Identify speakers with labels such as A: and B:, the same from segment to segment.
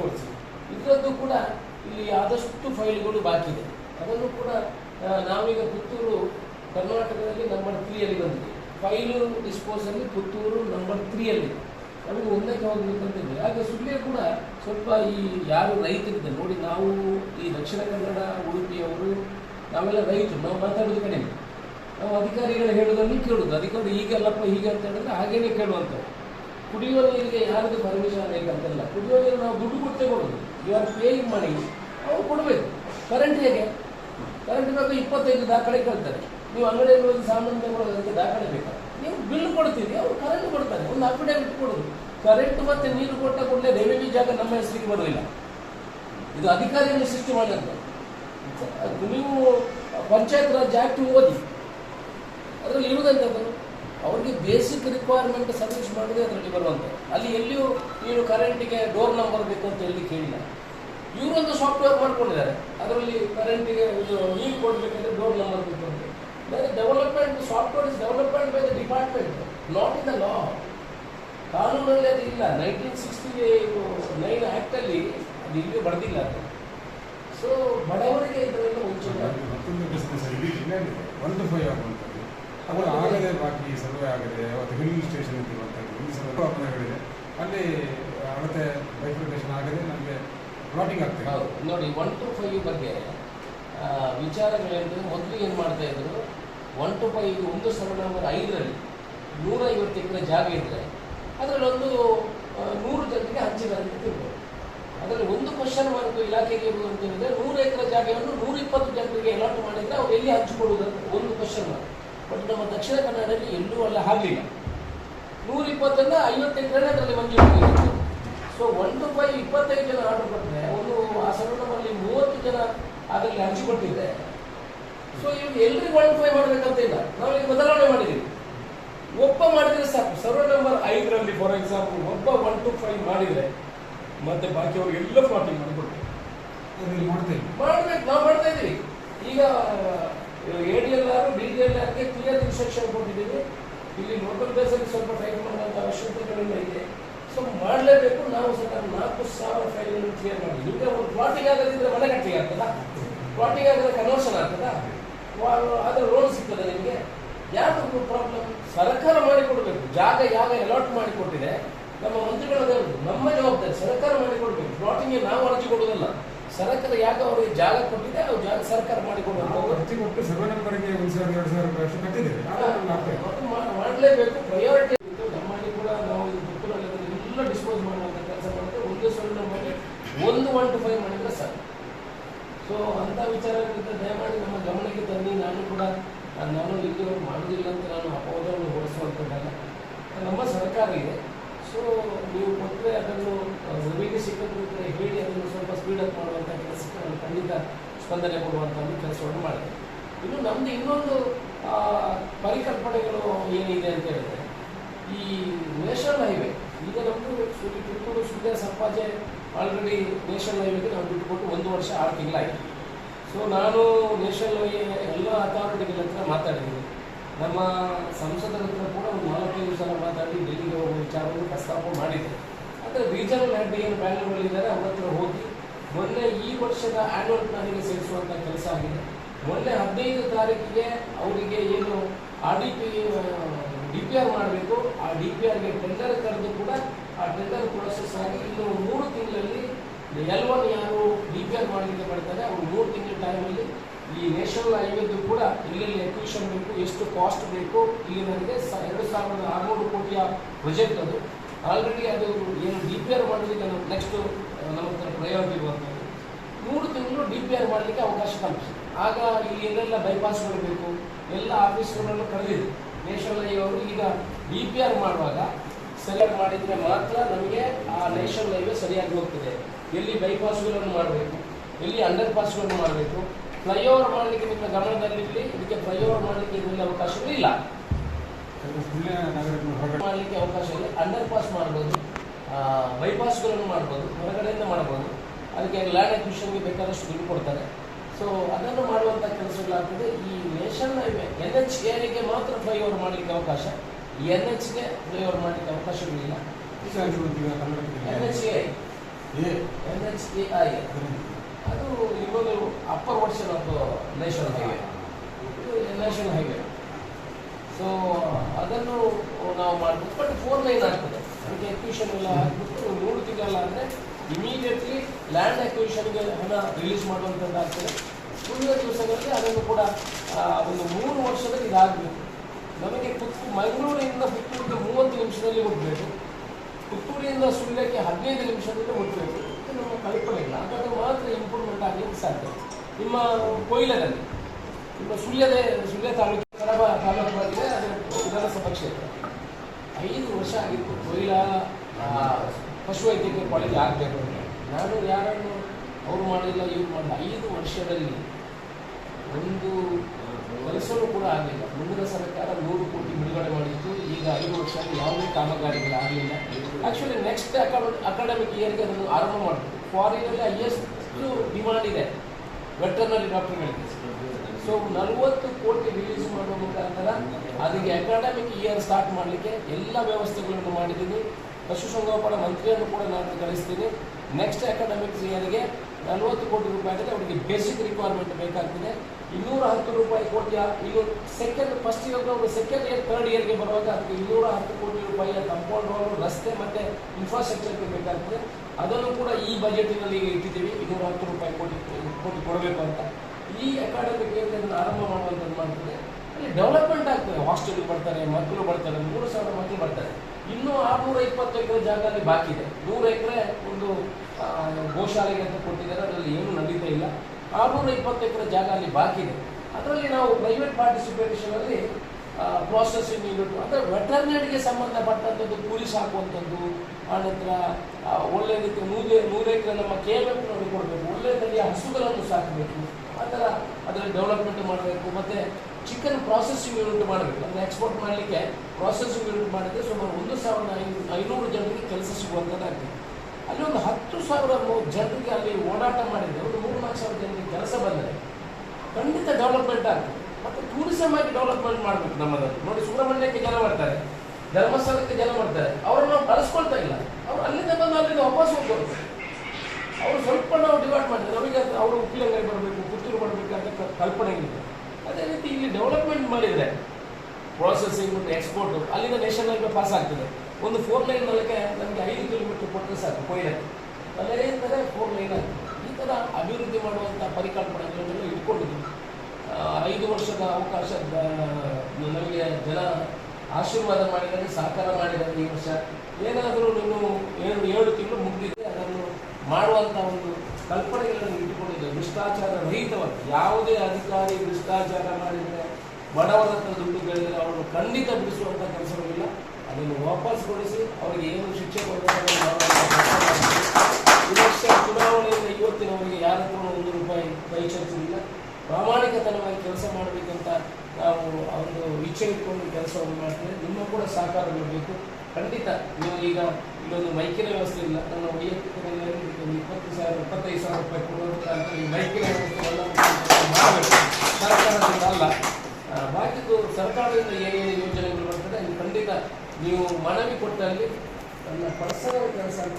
A: Force ಇದರದ್ದು ಕೂಡ ಇಲ್ಲಿ ಆದಷ್ಟು ಫೈಲ್ಗಳು ಬಾಕಿ ಇದೆ. ಅದನ್ನು ಕೂಡ ನಾವೀಗ ಪುತ್ತೂರು ಕರ್ನಾಟಕದಲ್ಲಿ ನಂಬರ್ ತ್ರೀಯಲ್ಲಿ ಬಂದಿದೆ. ಫೈಲು ಡಿಸ್ಪೋಸಲ್ಲಿ ಪುತ್ತೂರು ನಂಬರ್ ತ್ರೀಯಲ್ಲಿ ನಮಗೆ ಒಂದಕ್ಕೆ ಹೋಗ್ಬೇಕಂತಿದೆ ಹಾಗೆ ಸುಳ್ಳಿಯ ಕೂಡ ಸ್ವಲ್ಪ ಈ ಯಾರು ರೈತರಿದ್ದ ನೋಡಿ ನಾವು ಈ ದಕ್ಷಿಣ ಕನ್ನಡ, ಉಡುಪಿಯವರು, ನಾವೆಲ್ಲ ರೈತರು, ನಾವು ಮಾತಾಡೋದು ಕಡಿಮೆ. ನಾವು ಅಧಿಕಾರಿಗಳು ಹೇಳೋದನ್ನು ಕೇಳೋದು. ಅಧಿಕಾರಿ ಹೀಗಲ್ಲಪ್ಪ ಹೀಗೆ ಅಂತ ಹೇಳಿದ್ರೆ ಹಾಗೇನೆ ಕೇಳುವಂಥದ್ದು ಕುಡಿಯುವ ನೀರಿಗೆ ಯಾರಿಗೆ ಪರ್ಮಿಷನ್ ಬೇಕಂತಲ್ಲ. ಕುಡಿಯುವ ನೀರು ನಾವು ದುಡ್ಡು ಕೊಟ್ಟೆ ಕೊಡೋದು. ಯು ಆರ್ ಪೇಯಿಂಗ್ ಮಣಿ ಅವ್ರು ಕೊಡಬೇಕು. ಕರೆಂಟ್ ಹೇಗೆ? ಕರೆಂಟ್ ಬೇಕು, ಇಪ್ಪತ್ತೈದು ದಾಖಲೆ ಕೇಳ್ತಾರೆ. ನೀವು ಅಂಗಡಿಯಲ್ಲಿ ಹೋಗಿ ಸಾಮಾನು ತಗೊಳ್ಳೋದು ಅದಕ್ಕೆ ದಾಖಲೆ ಬೇಕಾ? ನೀವು ಬಿಲ್ ಕೊಡ್ತೀರಿ, ಅವ್ರು ಕರೆಂಟ್ ಕೊಡ್ತಾರೆ. ಒಂದು ಅಫಿಡೇವಿಟ್ ಕೊಡೋದು. ಕರೆಂಟ್ ಮತ್ತೆ ನೀರು ಕೊಟ್ಟ ಕೂಡಲೇ ರೆವಿನ್ಯೂ ಜಾಗ ನಮ್ಮ ಹೆಸರಿಗೆ ಬರಲಿಲ್ಲ ಇದು ಅಧಿಕಾರಿಯನ್ನು ಸೃಷ್ಟಿ ಮಾಡಿದಂತ ನೀವು ಪಂಚಾಯತ್ ರಾಜ್ ಆಕ್ಟ್ ಓದಿ. ಅದರಲ್ಲಿ ಇರುವುದಂಥದ್ದು ಅವ್ರಿಗೆ ಬೇಸಿಕ್ ರಿಕ್ವೈರ್ಮೆಂಟ್ ಸರ್ವಿಸ್ ಮಾಡೋದೇ ಅದರಲ್ಲಿ ಬರುವಂಥ ಅಲ್ಲಿ ಎಲ್ಲಿಯೂ ನೀನು ಕರೆಂಟಿಗೆ ಡೋರ್ ನಂಬರ್ ಬೇಕು ಅಂತ ಎಲ್ಲಿ ಕೇಳಿಲ್ಲ. ಇವರೊಂದು ಸಾಫ್ಟ್ವೇರ್ ಮಾಡ್ಕೊಂಡಿದ್ದಾರೆ. ಅದರಲ್ಲಿ ಕರೆಂಟಿಗೆ ಇದು ನೀರು ಕೊಡಬೇಕಂದ್ರೆ ಡೋರ್ ನಂಬರ್ ಬೇಕು ಅಂತ. Development software is development by the department not in the law ಕಾನೂನಲ್ಲಿ ಅದು ಇಲ್ಲ. ನೈನ್ಟೀನ್ ಸಿಕ್ಸ್ಟಿ ನೈನ್ ಆ್ಯಕ್ಟಲ್ಲಿ ಅದು ಇಲ್ಲಿಯೂ ಬರೆದಿಲ್ಲ ಅದು. ಸೊ ಬಡವರಿಗೆ ಇದರಿಂದ ಮುಂಚೆ
B: ಮತ್ತೊಂದು ಜಿಲ್ಲೆಯಲ್ಲಿದೆ ಫೈವ್ ಆಗುವಂಥದ್ದು ಅದು ಆಗದೆ ಬಾಕಿ ಸರ್ವೆ ಆಗದೆ ಅವತ್ತು ಹಿಲ್ ಸ್ಟೇಷನ್ ಇರುವಂಥದ್ದು ಅಲ್ಲಿ ಅಳತೆ ಬೈಫಿಕೇಶನ್ ಆಗದೆ ನಮಗೆ ಪ್ಲಾಟಿಂಗ್ ಆಗ್ತದೆ.
A: ಹೌದು. ನೋಡಿ ಒನ್ ಟು ಫೈವ್ ಬಗ್ಗೆ ಆ, ಮೊದಲು ಏನು ಮಾಡ್ತಾ ಇದ್ರು ಒನ್ ಟು ಫೈವ್ ಒಂದು ಸರ್ವೆ ನಂಬರ್ ಐದರಲ್ಲಿ ನೂರ ಐವತ್ತು ಎಕರೆ ಜಾಗ ಇದ್ದರೆ ಅದರಲ್ಲಿ ಒಂದು ನೂರು ಜನರಿಗೆ ಹಂಚಿದ್ದಾರೆ ಅಂತ ಅದರಲ್ಲಿ ಒಂದು ಕ್ವಶನ್ ಮಾರ್ಕ್ ಇಲಾಖೆಗೆ ಇರುವುದು ಅಂತ ಹೇಳಿದ್ರೆ ನೂರು ಎಕರೆ ಜಾಗವನ್ನು ನೂರ ಇಪ್ಪತ್ತು ಜನರಿಗೆ ಅಲಾಟ್ ಮಾಡಿದರೆ ಅವ್ರು ಎಲ್ಲಿ ಹಂಚಿಕೊಡುವುದು ಒಂದು ಕ್ವಶನ್ ಮಾರ್ಕ್ ಬಟ್ ನಮ್ಮ ದಕ್ಷಿಣ ಕನ್ನಡದಲ್ಲಿ ಎಲ್ಲೂ ಅಲ್ಲ ಆಗಲಿಲ್ಲ ನೂರ ಇಪ್ಪತ್ತರಿಂದ ಐವತ್ತು ಎಕರೆ ಅದರಲ್ಲಿ ಮಂಜೂರಾಗಿತ್ತು ಸೊ ಒನ್ ಟು ಫೈವ್ ಇಪ್ಪತ್ತೈದು ಜನ ಆರ್ಡರ್ ಕೊಟ್ಟರೆ ಒಂದು ಆ ಸಂದರ್ಭದಲ್ಲಿ ಮೂವತ್ತು ಜನ ಅದರಲ್ಲಿ ಹಂಚಿಕೊಟ್ಟಿದ್ದೆ ಸೊ ಇವ್ರು ಎಲ್ರಿಗೂ ಒನ್ ಫೈವ್ ಮಾಡಬೇಕಂತ ಇಲ್ಲ ನಾವು ಈಗ ಬದಲಾವಣೆ ಮಾಡಿದ್ದೀವಿ. ಒಬ್ಬ ಮಾಡಿದ್ರೆ ಸಾಕು. ಸರ್ವರ್ ನಂಬರ್ ಐದರಲ್ಲಿ ಫಾರ್ ಎಕ್ಸಾಂಪಲ್ ಒಬ್ಬ ಒನ್ ಟು ಫೈವ್ ಮಾಡಿದರೆ ಮತ್ತೆ ಬಾಕಿಯವರು ಎಲ್ಲ ಫಾರ್ಟಿ
B: ಮಾಡಿಕೊಡ್ತೀವಿ ಮಾಡ್ತಾ
A: ಮಾಡ್ಬೇಕು ನಾವು ಮಾಡ್ತಾ ಇದ್ದೀವಿ. ಈಗ A D L R D D L ಆರ್ಗೆ clear instruction ಕೊಟ್ಟಿದ್ದೀವಿ. ಇಲ್ಲಿ ಲೋಕಲ್ ಬೇಸಲ್ಲಿ ಸ್ವಲ್ಪ ಟೈಪ್ ಮಾಡುವಂಥ ಅವಶ್ಯಕತೆಗಳೆಲ್ಲ ಇದೆ. ಸೊ ಮಾಡಲೇಬೇಕು. ನಾವು ಸಹ ನಾಲ್ಕು ಸಾವಿರ ಫೈಲ್ಗಳನ್ನು ಕ್ಲಿಯರ್ ಮಾಡಿದ್ವಿ ಈಗ ಒಂದು ಪ್ಲಾಟಿಂಗ್ ಆಗದಿದ್ರೆ ಮನೆ ಕಟ್ಟಿಗೆ ಆಗ್ತದ? ಪ್ಲಾಟಿಂಗ್ ಆಗಿದ್ರೆ ಕನ್ವರ್ಷನ್ ಆಗ್ತದಾ? ಆದರೆ ಲೋನ್ ಸಿಗ್ತದೆ ನಿಮಗೆ? ಯಾಕೊಂದು ಪ್ರಾಬ್ಲಮ್ ಸರ್ಕಾರ ಮಾಡಿಕೊಡ್ಬೇಕು ಜಾಗ ಯಾವ ಅಲಾಟ್ ಮಾಡಿಕೊಟ್ಟಿದೆ ನಮ್ಮ ಮಂತ್ರಿಗಳದೇ ನಮ್ಮ ಜವಾಬ್ದಾರಿ. ಸರ್ಕಾರ ಮಾಡಿಕೊಡ್ಬೇಕು ಪ್ಲಾಟಿಂಗ್ಗೆ ನಾವು ಅರ್ಜಿ ಕೊಡೋದಲ್ಲ ಸರ್ಕಾರ ಯಾಕೆ ಅವರಿಗೆ ಜಾಗ ಕೊಟ್ಟಿದೆ? ಅವ್ರು ಜಾಗ ಸರ್ಕಾರ
B: ಮಾಡಿಕೊಂಡು
A: ಪ್ರತಿ
B: ಒಟ್ಟು ಕೊಟ್ಟು ಸರ್ವೆ ನಂಬರ್ಗೆ ಒಂದು ಸಾವಿರ ಎರಡು ಸಾವಿರ ರೂಪಾಯಿ ಅಷ್ಟು ಕಟ್ಟಿದ್ದೇವೆ
A: ಮಾಡಲೇಬೇಕು. ಪ್ರಯಾರಿಟಿ ಇತ್ತು ನಮ್ಮಲ್ಲಿ ಕೂಡ ನಾವು ಎಲ್ಲ ಡಿಸ್ಪೋಸ್ ಮಾಡುವಂಥ ಕೆಲಸ ಮಾಡಿದ್ರೆ ಒಂದು ಸೊಳ್ಳೆ ನಮ್ಮಲ್ಲಿ ಒಂದು ಒನ್ ಟು ಫೈವ್ ಮಾಡಿದ್ರೆ ಸರ್ ಸೊ ಅಂಥ ವಿಚಾರಗಳಿಂದ ದಯಮಾಡಿ ನಮ್ಮ ಗಮನಕ್ಕೆ ತಂದು ನಾನು ಕೂಡ ನಾನು ಇಲ್ಲಿ ಮಾಡೋದಿಲ್ಲ ಅಂತ ನಾನು ಅಪವಾದವನ್ನು ಹೊರಿಸುವಂಥದ್ದಲ್ಲ ನಮ್ಮ ಸರ್ಕಾರ ಇದೆ. ಸೊ ನೀವು ಮೊದಲೇ ಅದನ್ನು ಜಮೀನಿಗೆ ಸಿಕ್ಕಂದ್ರೆ ಹೇಳಿ ಅದನ್ನು ಸ್ವಲ್ಪ ಸ್ಪೀಡಪ್ ಮಾಡುವಂಥ ಕೆಲಸಕ್ಕೆ ನಾನು ಖಂಡಿತ ಸ್ಪಂದನೆ ಕೊಡುವಂಥ ಒಂದು ಕೆಲಸವನ್ನು ಮಾಡಿದೆ. ಇನ್ನು ನಮ್ಮದು ಇನ್ನೊಂದು ಪರಿಕಲ್ಪನೆಗಳು ಏನಿದೆ ಅಂತ ಹೇಳಿದ್ರೆ, ಈ ನೇಷನಲ್ ಹೈವೇ, ಈಗ ನಮ್ಮದು ತುಮಕೂರು ಸುಳ್ಯ ಸಂಪಾಜೆ ಆಲ್ರೆಡಿ ನೇಷನಲ್ ಹೈವೇಗೆ ನಾವು ಬಿಟ್ಟುಕೊಟ್ಟು ಒಂದು ವರ್ಷ ಆರು ತಿಂಗಳಾಗಿದೆ ಸೊ ನಾನು ನೇಷನಲ್ ಹೈವೇ ಎಲ್ಲ ಅಥಾರಿಟಿಗಳ ಹತ್ರ ಮಾತಾಡಿದ್ದೀನಿ. ನಮ್ಮ ಸಂಸದರ ಹತ್ರ ಕೂಡ ಒಂದು ನಾಲ್ಕೈದು ಸಲ ಮಾತಾಡಿ ಡೆಲ್ಲಿಗೆ ಹೋಗುವ ವಿಚಾರವನ್ನು ಪ್ರಸ್ತಾಪ ಮಾಡಿದ್ದೆ ಅಂದರೆ ರೀಜನಲ್ ಆ್ಯಂಡ್ ಏನು ಬ್ಯಾಂಗ್ಳೂರಲ್ಲಿದ್ದಾರೆ ಅವ್ರ ಹತ್ರ ಹೋಗಿ ಮೊನ್ನೆ ಈ ವರ್ಷದ ಆ್ಯನ್ಯುವಲ್ ಪ್ಲಾನಿಗೆ ಸೇರಿಸುವಂಥ ಕೆಲಸ ಆಗಿದೆ. ಮೊನ್ನೆ ಹದಿನೈದು ತಾರೀಕಿಗೆ ಅವರಿಗೆ ಏನು R D P D P R ಮಾಡಬೇಕು. ಆ ಡಿ ಪಿ ಆರ್ಗೆ ಟೆಂಡರ್ ಕರೆದು ಕೂಡ ಆ ಟೆಂಡರ್ ಪ್ರೊಸೆಸ್ ಆಗಿ ಇನ್ನು ಮೂರು ತಿಂಗಳಲ್ಲಿ ಎಲ್ ಒನ್ ಯಾರು ಡಿ ಪಿ ಆರ್ ಮಾಡಲಿಕ್ಕೆ ಬರ್ತಾರೆ, ಅವರು ಮೂರು ತಿಂಗಳ ಟೈಮಲ್ಲಿ ಈ ನ್ಯಾಷನಲ್ ಹೈವೇದು ಕೂಡ ಎಲ್ಲೆಲ್ಲಿ ಎಕ್ವಿಷನ್ ಬೇಕು, ಎಷ್ಟು ಕಾಸ್ಟ್ ಬೇಕು, ಇಲ್ಲಿ ನನಗೆ ಎರಡು ಸಾವಿರದ ಆರುನೂರು ಕೋಟಿಯ ಪ್ರೊಜೆಕ್ಟ್ ಅದು. ಆಲ್ರೆಡಿ ಅದು ಏನು ಡಿ ಪಿ ಆರ್ ಮಾಡಲಿಕ್ಕೆ ನಾವು ನೆಕ್ಸ್ಟ್ ನಮ್ಮ ಹತ್ರ ಬರ್ತದೆ ಇರುವಂಥದ್ದು. ಮೂರು ತಿಂಗಳು ಡಿ ಪಿ ಆರ್ ಮಾಡಲಿಕ್ಕೆ ಅವಕಾಶ ಕಲ್ಪಿಸಿ ಆಗ ಇಲ್ಲಿ ಏನೆಲ್ಲ ಬೈಪಾಸ್ ಮಾಡಬೇಕು ಎಲ್ಲ ಆಫೀಸ್ಗಳನ್ನು ಕರೆದಿದೆ ನ್ಯಾಷನಲ್ ಹೈವೇ ಅವರು ಈಗ ಡಿ ಪಿ ಆರ್ ಮಾಡುವಾಗ ಸೆಲೆಕ್ಟ್ ಮಾಡಿದರೆ ಮಾತ್ರ ನಮಗೆ ಆ ನ್ಯಾಷನಲ್ ಹೈವೇ ಸರಿಯಾಗಿ ಹೋಗ್ತದೆ. ಎಲ್ಲಿ ಬೈಪಾಸ್ಗಳನ್ನು ಮಾಡಬೇಕು, ಎಲ್ಲಿ ಅಂಡರ್ ಪಾಸ್ಗಳನ್ನು ಮಾಡಬೇಕು ಫ್ಲೈಓವರ್ ಮಾಡಲಿಕ್ಕೆ ನಿಮ್ಮ ಗಮನದಲ್ಲಿರಲಿ. ಇದಕ್ಕೆ ಫ್ಲೈಓವರ್ ಮಾಡಲಿಕ್ಕೆ ಇದರಲ್ಲಿ ಅವಕಾಶ ಇಲ್ಲ. ಮಾಡಲಿಕ್ಕೆ ಅವಕಾಶ ಇಲ್ಲ. ಅಂಡರ್ ಪಾಸ್ ಮಾಡ್ಬೋದು ಬೈಪಾಸ್ಗಳನ್ನು ಮಾಡ್ಬೋದು. ಹೊರಗಡೆಯಿಂದ ಮಾಡ್ಬೋದು. ಅದಕ್ಕೆ ಲ್ಯಾಂಡ್ ಅಕ್ವಿಷನ್ಗೆ ಬೇಕಾದಷ್ಟು ದುಡ್ಡು ಕೊಡ್ತಾರೆ. ಸೊ ಅದನ್ನು ಮಾಡುವಂಥ ಕೆಲಸಗಳಾಗ್ತದೆ. ಈ ನೇಷನ್ ಹೈವೇ ಎನ್ ಎಚ್ ಏರಿಗೆ ಮಾತ್ರ ಫ್ಲೈಓವರ್ ಮಾಡಲಿಕ್ಕೆ ಅವಕಾಶ. ಎನ್ ಎಚ್ಗೆ ಫ್ಲೈಓವರ್ ಮಾಡಲಿಕ್ಕೆ ಅವಕಾಶಗಳಿಲ್ಲ N H A N H A I ಅದು ಇವಾಗ upper version of nation highway national highway so ಅದನ್ನು ನಾವು ಮಾಡಬೇಕು ಬಟ್ ಫೋರ್ ಲೈನ್ ಆಗ್ತದೆ. ಅದಕ್ಕೆ ಎಕ್ವಿಷನ್ ಎಲ್ಲ ಹಾಕ್ಬಿಟ್ಟು ಮೂರು ತಿಂಗಳ ಅಂದರೆ ಇಮಿಡಿಯೇಟ್ಲಿ ಲ್ಯಾಂಡ್ ಎಕ್ವಿಷನ್ಗೆ ಹಣ ರಿಲೀಸ್ ಮಾಡುವಂಥದ್ದು ಆಗ್ತದೆ. ಮುಂದಿನ ದಿವಸಗಳಲ್ಲಿ ಅದನ್ನು ಕೂಡ ಒಂದು ಮೂರು ವರ್ಷದಲ್ಲಿ ಇದಾಗಬೇಕು. ನಮಗೆ ಪುತ್ತು ಮಂಗಳೂರಿನಿಂದ ಪುತ್ತೂರಿಗೆ ಮೂವತ್ತು ನಿಮಿಷದಲ್ಲಿ ಹೋಗಬೇಕು. ಪುತ್ತೂರಿನಿಂದ ಸುಳ್ಯಕ್ಕೆ ಹದಿನೈದು ನಿಮಿಷದಲ್ಲಿ ಮುಟ್ಟಬೇಕು ಇದು ನಮ್ಮ ಕಲ್ಪನೆ ಇಲ್ಲ ಹಾಗಾದ್ರೆ ಮಾತ್ರ ಇಂಪ್ರೂವ್ಮೆಂಟ್ ಆಗಲಿಕ್ಕೆ ಸಾಧ್ಯ. ನಿಮ್ಮ ಕೊಯ್ಲದಲ್ಲಿ, ನಿಮ್ಮ ಸುಳ್ಯದ, ಸುಳ್ಯ ತಾಲೂಕು ಕಡಬ ತಾಲೂಕು ಬಂದಿದೆ ಅದು ವಿಧಾನಸಭಾ ಕ್ಷೇತ್ರ. ಐದು ವರ್ಷ ಆಗಿತ್ತು ಕೊಯ್ಲ ಪಶುವೈದ್ಯಕೀಯ ಕಾಲೇಜ್ ಆಗಬೇಕು ಅಂತ. ನಾನು ಯಾರನ್ನು ಅವ್ರು ಮಾಡಿಲ್ಲ, ಇವ್ರು ಮಾಡಿಲ್ಲ. ಐದು ವರ್ಷದಲ್ಲಿ ಒಂದು ಕೆಲಸವೂ ಕೂಡ ಆಗಲಿಲ್ಲ ಮುಂದಿನ ಸರ್ಕಾರ ನೂರು ಕೋಟಿ ಬಿಡುಗಡೆ ಮಾಡಿತ್ತು ಈಗ ಐದು ವರ್ಷ ಯಾವುದೇ ಕಾಮಗಾರಿಗಳು ಆಗಲಿಲ್ಲ ಆ್ಯಕ್ಚುಲಿ ನೆಕ್ಸ್ಟ್ ಅಕಾಡೆಮಿಕ್ ಇಯರ್ಗೆ ಅದನ್ನು ಆರಂಭ ಮಾಡಬೇಕು. ಫಾರಿನಲ್ಲಿ ಹೈಯೆಸ್ಟ್ ಡಿಮಾಂಡ್ ಇದೆ. ವೆಟರ್ನರಿ ಡಾಕ್ಟರ್ಗಳಿಗೆ ಸೊ ನಲವತ್ತು ಕೋಟಿ ರಿಲೀಸ್ ಮಾಡುವ ಮುಖಾಂತರ ಅದಕ್ಕೆ ಅಕಾಡೆಮಿಕ್ ಇಯರ್ ಸ್ಟಾರ್ಟ್ ಮಾಡಲಿಕ್ಕೆ ಎಲ್ಲ ವ್ಯವಸ್ಥೆಗಳನ್ನು ಮಾಡಿದ್ದೀನಿ. ಪಶುಸಂಗೋಪನಾ ಮಂತ್ರಿಯನ್ನು ಕೂಡ ನಾನು ಕಳಿಸ್ತೀನಿ. ನೆಕ್ಸ್ಟ್ ಅಕಾಡೆಮಿಕ್ ಇಯರ್ಗೆ ನಲವತ್ತು ಕೋಟಿ ರೂಪಾಯಿ ಆಗಿದೆ, ಅವರಿಗೆ ಬೇಸಿಕ್ ರಿಕ್ವೈರ್ಮೆಂಟ್ ಬೇಕಾಗ್ತದೆ. ಇನ್ನೂರ ಹತ್ತು ರೂಪಾಯಿ ಕೋಟಿಯ ಈಗ second first year second year third ಇಯರ್ಗೆ ಬರುವಾಗ ಅದಕ್ಕೆ ಇನ್ನೂರ ಹತ್ತು ಕೋಟಿ ರೂಪಾಯಿಯ ಕಂಪೌಂಡ್ ರಸ್ತೆ ಮತ್ತೆ ಇನ್ಫ್ರಾಸ್ಟ್ರಕ್ಚರ್ಗೆ ಬೇಕಾಗ್ತದೆ. ಅದನ್ನು ಕೂಡ ಈ ಬಜೆಟಿನಲ್ಲಿ ಈಗ ಇಟ್ಟಿದ್ದೀವಿ, ಇನ್ನೂರ ಹತ್ತು ರೂಪಾಯಿ ಕೋಟಿ ಕೋಟಿ ಕೊಡಬೇಕು ಅಂತ. ಈ ಅಕಾಡೆಮಿಕ್ ಇಯರ್ಗೆ ಅದನ್ನು ಆರಂಭ ಮಾಡುವಂಥದ್ದು ಮಾಡ್ತದೆ. ಅಲ್ಲಿ ಡೆವಲಪ್ಮೆಂಟ್ ಆಗ್ತದೆ. ಹಾಸ್ಟೆಲ್ ಬರ್ತಾರೆ, ಮಕ್ಕಳು ಬರ್ತಾರೆ, ಮೂರು ಸಾವಿರ ಮಕ್ಕಳು ಬರ್ತಾರೆ. ಇನ್ನೂ ಆರುನೂರ ಇಪ್ಪತ್ತು ಎಕರೆ ಜಾಗ ಅಲ್ಲಿ ಬಾಕಿ ಇದೆ. ನೂರು ಎಕರೆ ಒಂದು ಗೋಶಾಲೆಗೆ ಅಂತ ಕೊಟ್ಟಿದ್ದಾರೆ. ಅದರಲ್ಲಿ ಏನು ನಡೀತಾ ಇಲ್ಲ. ಆರುನೂರ ಇಪ್ಪತ್ತು ಎಕರೆ ಜಾಗ ಅಲ್ಲಿ ಬಾಕಿ ಇದೆ. ಅದರಲ್ಲಿ ನಾವು ಪ್ರೈವೇಟ್ ಪಾರ್ಟಿಸಿಪೇಷನ್ ಅಲ್ಲಿ ಪ್ರಾಸೆಸಿಂಗ್ ಯೂನಿಟ್ ಅಂದರೆ ವೆಟರ್ನರಿಗೆ ಸಂಬಂಧಪಟ್ಟಂಥದ್ದು ಕೂಲಿ ಸಾಕುವಂಥದ್ದು ಆನಂತರ ಒಳ್ಳೆ ರೀತಿ ನೂರು ನೂರು ಎಕರೆ ನಮ್ಮ ಕೆ ಎಫ್ ನೋಡಿ ಕೊಡಬೇಕು. ಒಳ್ಳೆ ತಳಿಯ ಹಸುಗಳನ್ನು ಸಾಕಬೇಕು. ಆ ಥರ ಅದರಲ್ಲಿ ಡೆವಲಪ್ಮೆಂಟ್ ಮಾಡಬೇಕು. ಮತ್ತು ಚಿಕನ್ ಪ್ರಾಸೆಸಿಂಗ್ ಯೂನಿಟ್ ಮಾಡಬೇಕು. ಅಂದರೆ ಎಕ್ಸ್ಪೋರ್ಟ್ ಮಾಡಲಿಕ್ಕೆ ಪ್ರಾಸೆಸಿಂಗ್ ಯೂನಿಟ್ ಮಾಡಿದ್ರೆ ಸುಮಾರು ಒಂದು ಸಾವಿರದ ಐನೂರು ಜನರಿಗೆ ಕೆಲಸ ಸಿಗುವಂಥದ್ದಾಗ್ತದೆ. ಅಲ್ಲಿ ಒಂದು ಹತ್ತು ಸಾವಿರ ಜನರಿಗೆ ಅಲ್ಲಿ ಓಡಾಟ ಮಾಡಿದರೆ ಒಂದು ಮೂರು ನಾಲ್ಕು ಸಾವಿರ ಜನರಿಗೆ ಕೆಲಸ ಬಂದರೆ ಖಂಡಿತ ಡೆವಲಪ್ಮೆಂಟ್ ಆಗ್ತದೆ. ಮತ್ತು ಟೂರಿಸಮ್ ಆಗಿ ಡೆವಲಪ್ಮೆಂಟ್ ಮಾಡಬೇಕು ನಮ್ಮದನ್ನು ನೋಡಿ ಸುಬ್ರಹ್ಮಣ್ಯಕ್ಕೆ ಜನ ಬರ್ತಾರೆ, ಧರ್ಮಸ್ಥಳಕ್ಕೆ ಜನ ಬರ್ತಾರೆ. ಅವರನ್ನು ನಾವು ಕಳಿಸ್ಕೊಳ್ತಾ ಇಲ್ಲ. ಅವ್ರು ಅಲ್ಲಿಂದ ಬಂದು ಅಲ್ಲಿಂದ ವಾಪಸ್ ಹೋಗ್ಬೋದು. ಅವರು ಸ್ವಲ್ಪ ನಾವು ಡಿವೈಡ್ ಮಾಡಿದ್ರೆ ನಮಗೆ ಅವರು ಉಪ್ಪಿಲಂಗಡಿ ಬರಬೇಕು, ಪುತ್ತೂರು ಅಂತ ಕಲ್ಪನೆ ಇಲ್ಲ. ಅದೇ ರೀತಿ ಇಲ್ಲಿ ಡೆವಲಪ್ಮೆಂಟ್ ಮಾಡಿದರೆ ಪ್ರೊಸೆಸಿಂಗ್ ಮತ್ತು ಎಕ್ಸ್ಪೋರ್ಟು ಅಲ್ಲಿಂದ ನೇಷನಲ್ ಹೈವೇ ಪಾಸ್ ಆಗ್ತದೆ. ಒಂದು ಫೋರ್ ಲೈನ್ ಮೂಲಕ ನಮಗೆ ಐದು ಕಿಲೋಮೀಟರ್ ಕೊಟ್ಟರೆ ಸಾಕು, ಕೊಯ್ಲಕ್ಕೆ. ಅಲ್ಲಿಂದಲೇ ಫೋರ್ ಲೈನ್ ಈ ಥರ ಅಭಿವೃದ್ಧಿ ಮಾಡುವಂಥ ಪರಿಕಲ್ಪನೆಗಳನ್ನು ಇಟ್ಕೊಂಡಿದ್ದೀವಿ. ಐದು ವರ್ಷದ ಅವಕಾಶ ನಮಗೆ ಜನ ಆಶೀರ್ವಾದ ಮಾಡಿದರೆ ಸಹಕಾರ ಮಾಡಿದ್ದಾರೆ ಈ ವರ್ಷ. ಏನಾದರೂ ನೀನು ಏಳು ಏಳು ತಿಂಗಳು ಮುಗಿದಿದೆ ಅದನ್ನು ಮಾಡುವಂಥ ಒಂದು ಕಲ್ಪನೆಗಳನ್ನು ಇಟ್ಟುಕೊಂಡಿದ್ದೇವೆ ಭ್ರಷ್ಟಾಚಾರ ರಹಿತವಾಗಿ, ಯಾವುದೇ ಅಧಿಕಾರಿ ಭ್ರಷ್ಟಾಚಾರ ಮಾಡಿದರೆ ಬಡವರ ಹತ್ರ ದುಡ್ಡು ಕೇಳಿದರೆ ಅವರು ಖಂಡಿತ ಬಿಡಿಸುವಂಥ ಕೆಲಸವಿಲ್ಲ ಅದನ್ನು ವಾಪಸ್ ಕೊಡಿಸಿ ಅವರಿಗೆ ಏನು ಶಿಕ್ಷೆ ಕೊಡಬೇಕು ಇವತ್ತಿನ ಅವರಿಗೆ ಇವತ್ತಿನವರೆಗೆ ಯಾರ ಹತ್ರ ಒಂದು ರೂಪಾಯಿ ಕೈ ಚಾಚಿಲ್ಲ ಪ್ರಾಮಾಣಿಕತನವಾಗಿ ಕೆಲಸ ಮಾಡಬೇಕಂತ ನಾವು ಒಂದು ಇಚ್ಛೆ ಇಟ್ಕೊಂಡು ಕೆಲಸವನ್ನು ಮಾಡ್ತೇವೆ. ನಿಮ್ಮ ಕೂಡ ಸಹಕಾರ ಮಾಡಬೇಕು ಖಂಡಿತ ನೀವು ಈಗ ಇಲ್ಲೊಂದು ಮೈಕಿನ ವ್ಯವಸ್ಥೆ ಇಲ್ಲ. ನನ್ನ ವೈಯಕ್ತಿಕ ಒಂದು ಇಪ್ಪತ್ತು ಸಾವಿರ, ಇಪ್ಪತ್ತೈದು ಸಾವಿರ ರೂಪಾಯಿ ಕೊಡುವಂತಹ ಈ ಮಾಡಬೇಕು. ಸರ್ಕಾರದಿಂದ ಅಲ್ಲ. ಬಾಕಿದು ಸರ್ಕಾರದಿಂದ ಏನೇನು ಯೋಜನೆಗಳು ಬರ್ತದೆ ಅದು ಖಂಡಿತ ನೀವು ಮನವಿ ಕೊಟ್ಟಲ್ಲಿ ತನ್ನ ಪರ್ಸನಲ್ ಕೆಲಸ ಅಂತ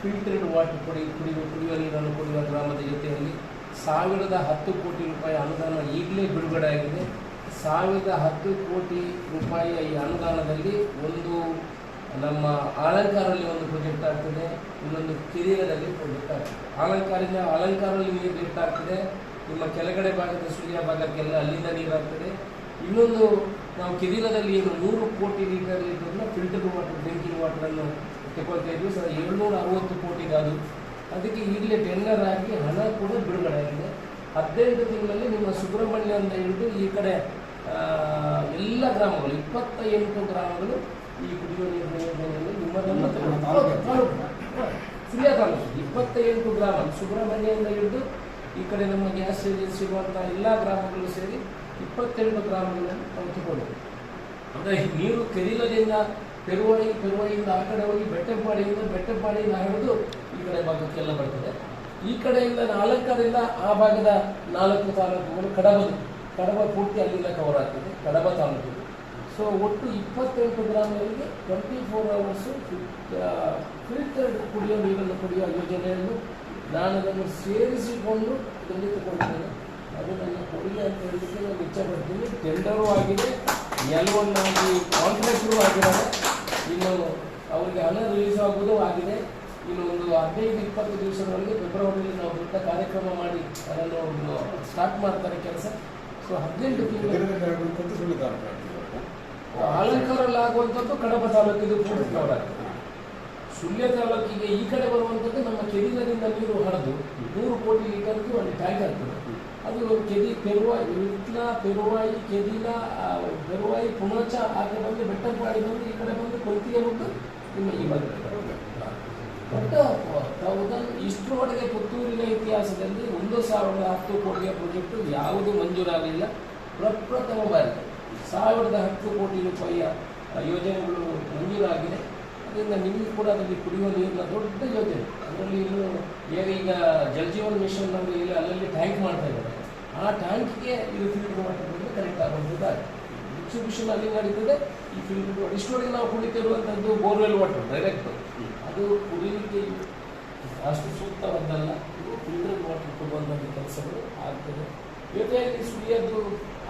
A: ಫಿಲ್ಟರ್ಡ್ ವಾಟರ್ ಕುಡಿ, ಕುಡಿಯುವ ಕುಡಿಯುವ ನೀರನ್ನು ಕುಡಿಯುವ ಗ್ರಾಮದ ಜೊತೆಯಲ್ಲಿ ಸಾವಿರದ ಹತ್ತು ಕೋಟಿ ರೂಪಾಯಿ ಅನುದಾನ ಈಗಲೇ ಬಿಡುಗಡೆ ಆಗಿದೆ. ಸಾವಿರದ ಹತ್ತು ಕೋಟಿ ರೂಪಾಯಿಯ ಈ ಅನುದಾನದಲ್ಲಿ ಒಂದು ನಮ್ಮ ಅಲಂಕಾರಲ್ಲಿ ಒಂದು ಪ್ರಾಜೆಕ್ಟ್ ಆಗ್ತದೆ. ಇನ್ನೊಂದು ಕಿರಿಯದಲ್ಲಿ ಪ್ರಾಜೆಕ್ಟ್ ಆಗ್ತದೆ. ಅಲಂಕಾರಿನ ಅಲಂಕಾರಲ್ಲಿ ನೀರು ಲಿಫ್ಟ್ ಆಗ್ತದೆ. ನಿಮ್ಮ ಕೆಳಗಡೆ ಭಾಗದ ಸೂರ್ಯ ಭಾಗಕ್ಕೆಲ್ಲ ಅಲ್ಲಿಂದ ನೀರಾಗ್ತದೆ. ಇನ್ನೊಂದು ನಾವು ಕಿರಿಲದಲ್ಲಿ ಏನು ನೂರು ಕೋಟಿ ಲೀಟರ್ ಲೀಟರ್ನ ಫಿಲ್ಟರ್ ವಾಟರ್ ಡ್ರಿಂಕಿಂಗ್ ವಾಟರನ್ನು ತಗೊಳ್ತಾ ಇದ್ವಿ. ಸರ್ ಏಳ್ನೂರ ಅರವತ್ತು ಕೋಟಿಗೆ ಅದು ಅದಕ್ಕೆ ಈಗಲೇ ಟೆಂಡರ್ ಆಗಿ ಹಣ ಕೂಡ ಬಿಡುಗಡೆ ಆಗಿದೆ. ಹದಿನೆಂಟು ತಿಂಗಳಲ್ಲಿ ನಿಮ್ಮ ಸುಬ್ರಹ್ಮಣ್ಯದಿಂದ ಹಿಡಿದು ಈ ಕಡೆ ಎಲ್ಲ ಗ್ರಾಮಗಳು ಇಪ್ಪತ್ತ ಎಂಟು ಗ್ರಾಮಗಳು ಈ ಕುಡಿಯುವ ನೀರಿನ ಯೋಜನೆಯಲ್ಲಿ ನಿಮ್ಮದನ್ನು. ಹ, ತಾಲೂಕು ಇಪ್ಪತ್ತ ಎಂಟು ಗ್ರಾಮ ಸುಬ್ರಹ್ಮಣ್ಯದಿಂದ ಹಿಡಿದು ಈ ಕಡೆ ನಮ್ಮ ಗ್ಯಾಸ್ ಏಜೆನ್ಸಿ ಸಿಗುವಂಥ ಎಲ್ಲ ಗ್ರಾಮಗಳು ಸೇರಿ ಇಪ್ಪತ್ತೆಂಟು ಗ್ರಾಮಗಳನ್ನು ತಗೊಂಡಿದ್ದೀವಿ ಅಂದರೆ ನೀರು ಕೆರಿಲದಿಂದ ಪೆರುವಳಿ ಪೆರುವಳಿಯಿಂದ ಆ ಕಡೆ ಹೋಗಿ ಬೆಟ್ಟಪಾಡಿಯಿಂದ ಬೆಟ್ಟಪಾಡಿಯಿಂದ ಹಿಡಿದು ಈ ಕಡೆ ಭಾಗಕ್ಕೆಲ್ಲ ಬರ್ತದೆ. ಈ ಕಡೆಯಿಂದ ನಾಲ್ಕರಿಂದ ಆ ಭಾಗದ ನಾಲ್ಕು ತಾಲೂಕುಗಳು ಕಡಬದು ಕಡಬ ಪೂರ್ತಿ ಅಲ್ಲಿಂದ ಕವರ್ ಆಗ್ತದೆ, ಕಡಬ ತಾಲೂಕು. ಸೊ ಸೊ ಒಟ್ಟು ಇಪ್ಪತ್ತೆಂಟು ಗ್ರಾಮಗಳಿಗೆ ಟ್ವೆಂಟಿ ಫೋರ್ ಅವರ್ಸು ಫಿಲ್ಟರ್ಡ್ ಕುಡಿಯೋ ನೀರನ್ನು ಕುಡಿಯುವ ಯೋಜನೆಯನ್ನು ನಾನು ಅದನ್ನು ಸೇರಿಸಿಕೊಂಡು ತೆಗೆದುಕೊಂಡಿದ್ದೇನೆ ಅದು ನನ್ನ ಕೊಡುಗೆ ಅಂತ ಹೇಳಲಿಕ್ಕೆ ನಾನು ಇಚ್ಛಪಡ್ತೀನಿ ಟೆಂಡರು ಆಗಿದೆ ಎಲ್ ಒನ್ ಆಗಿ ಕಾಂಟ್ರಾಕ್ಟ್ರು ಆಗಿದ್ದಾರೆ ಇನ್ನು ಅವರಿಗೆ ಹಣ ರಿಲೀಸ್ ಆಗುವುದು ಆಗಿದೆ ಇನ್ನು ಒಂದು ಹದಿನೈದು ಇಪ್ಪತ್ತು ದಿವಸಗಳಲ್ಲಿ ಫೆಬ್ರವರಿಯಲ್ಲಿ ನಾವು ದೊಡ್ಡ ಕಾರ್ಯಕ್ರಮ ಮಾಡಿ ಅದನ್ನು ಸ್ಟಾರ್ಟ್ ಮಾಡ್ತಾರೆ ಕೆಲಸ ಸೊ ಹದಿನೆಂಟು ಅಲಂಕಾರಲ್ಲಿ ಆಗುವಂಥದ್ದು ಕಡಬ ತಾಲೂಕಿದು ಪೂರ್ಣವರ ಸುಳ್ಯ ತಾಲೂಕಿಗೆ ಈ ಕಡೆ ಬರುವಂಥದ್ದು ನಮ್ಮ ಕೆದಿಲದಿಂದ ನೀರು ಹರಿದು ನೂರು ಕೋಟಿ ಲೀಟರ್ಗೂ ಅಲ್ಲಿ ಟ್ಯಾಂಕ್ ಆಗ್ತದೆ ಅದು ಕೆದಿ ಪೆರುವಾಯಿ ವಿಟ್ಲ ಪೆರುವಾಯಿ ಕೆದಿಲ ಆ, ಪೆರುವಾಯಿ ಪುಣಚ ಹಾಗೆ ಬಂದು ಬೆಟ್ಟಪಾಡಿ ಬಂದು ಈ ಕಡೆ ಬಂದು ಕೊಲ್ತಿಗೆ ಬಂದು ನಿಮ್ಮ ಈ ಬಗ್ಗೆ ಬಟ್ ತಾವುದನ್ನು ಇಷ್ಟರೊಳಗೆ ಪುತ್ತೂರಿನ ಇತಿಹಾಸದಲ್ಲಿ ಒಂದು ಸಾವಿರದ ಹತ್ತು ಕೋಟಿಯ ಪ್ರಾಜೆಕ್ಟ್ ಯಾವುದು ಮಂಜೂರಾಗಲಿಲ್ಲ. ಪ್ರಪ್ರಥಮ ಬಾರಿ ಸಾವಿರದ ಹತ್ತು ಕೋಟಿ ರೂಪಾಯಿಯ ಯೋಜನೆಗಳು ಮಂಜೂರಾಗಿದೆ. ಅದರಿಂದ ನಿಮಗೆ ಕೂಡ ಅದರಲ್ಲಿ ಕುಡಿಯುವ ನೀರಿನ ದೊಡ್ಡ ಯೋಜನೆ. ಅದರಲ್ಲಿ ಇನ್ನು ಈಗ ಜಲಜೀವನ್ ಮಿಷನ್ ಅವರು ಅಲ್ಲಲ್ಲಿ ಟ್ಯಾಂಕ್ ಮಾಡ್ತಾ ಆ ಟ್ಯಾಂಕ್ಗೆ ಇದು ಫಿಲ್ಟರ್ ವಾಟರ್ ಕನೆಕ್ಟ್ ಆಗುವಂಥದ್ದಾಗಿ ಡಿಸ್ಟ್ರಿಬ್ಯೂಷನ್ ಅಲ್ಲಿ ನಡೀತದೆ ಈ ಫಿಲ್ಟರ್ ಇಷ್ಟೊಳಗೆ ನಾವು ಕುಡಿತಿರುವಂಥದ್ದು ಬೋರ್ವೆಲ್ ವಾಟರ್ ಡೈರೆಕ್ಟ್ ಅದು ಕುಡಿಯಲಿಕ್ಕೆ ಅಷ್ಟು ಸೂಕ್ತವಾದ್ದಲ್ಲ ಇದು ಫಿಲ್ಟರ್ ವಾಟರ್ ಕೊಡುವಂಥದ್ದು ಕೆಲಸಗಳು ಆಗ್ತದೆ. ಜೊತೆಯಲ್ಲಿ ಸುಳಿಯೋದು ಆ